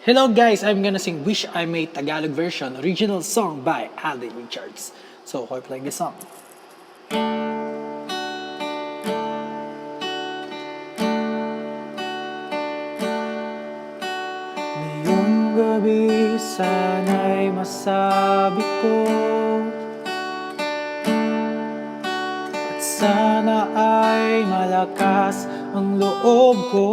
Hello guys, I'm gonna sing Wish I Made Tagalog version, original song by Alden Richards. So, hope you like this song. Ngayong gabi sana'y masabi ko At sana ay malakas ang loob ko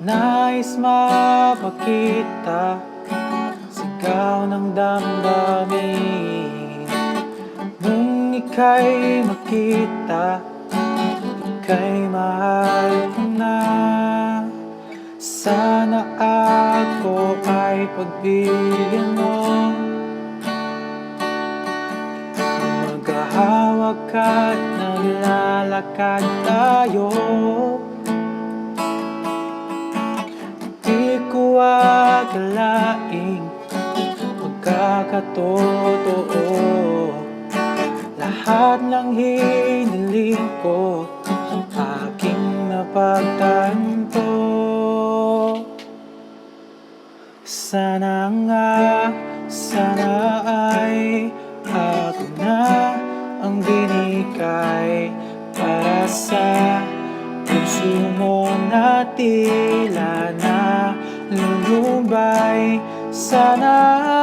Nais mapakita Sigaw ng damdamin. Nung ika'y makita Ika'y mahal ko na. Sana ako ay pagbigyan mo. Maghahawak at naglalakad tayo akalaing magkakatotoo Lahat ng hiniling ko aking napagtanto. Sana nga, sana ay ako na ang binigay para sa puso mo na tila na lulubay Sana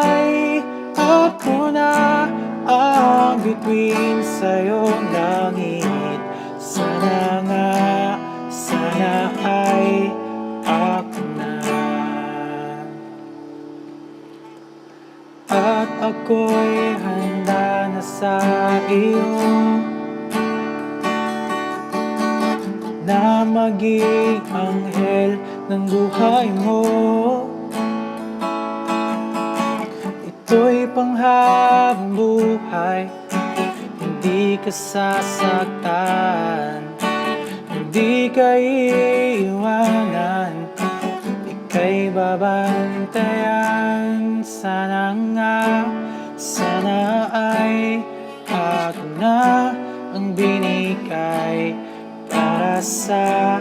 ay ako na ang bituin sa iyong langit. Sana nga, sana ay ako na. At ako'y handa na sa iyo. Na maging anghel ng buhay mo. Ito'y panghabang buhay Hindi ka sasaktan Hindi ka iiwanan. Ika'y babantayan Sana nga, sana ay Ako na ang binigay Para sa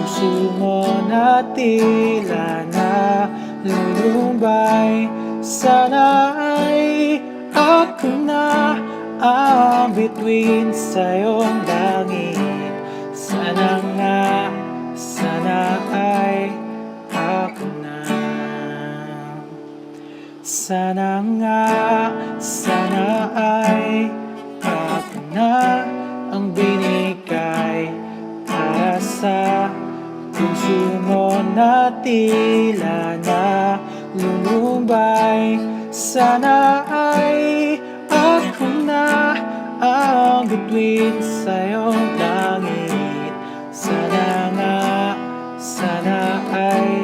puso mo na tila na lulumbay Sana ay ako na ang bituin sa iyong langit. Sana nga, sana ay ako na. Sana nga, sana ay ako na ang binigay Para sa Susungo na tila na lulubay Sana ay ako na ang bituin sa iyong langit. Sana nga, sana ay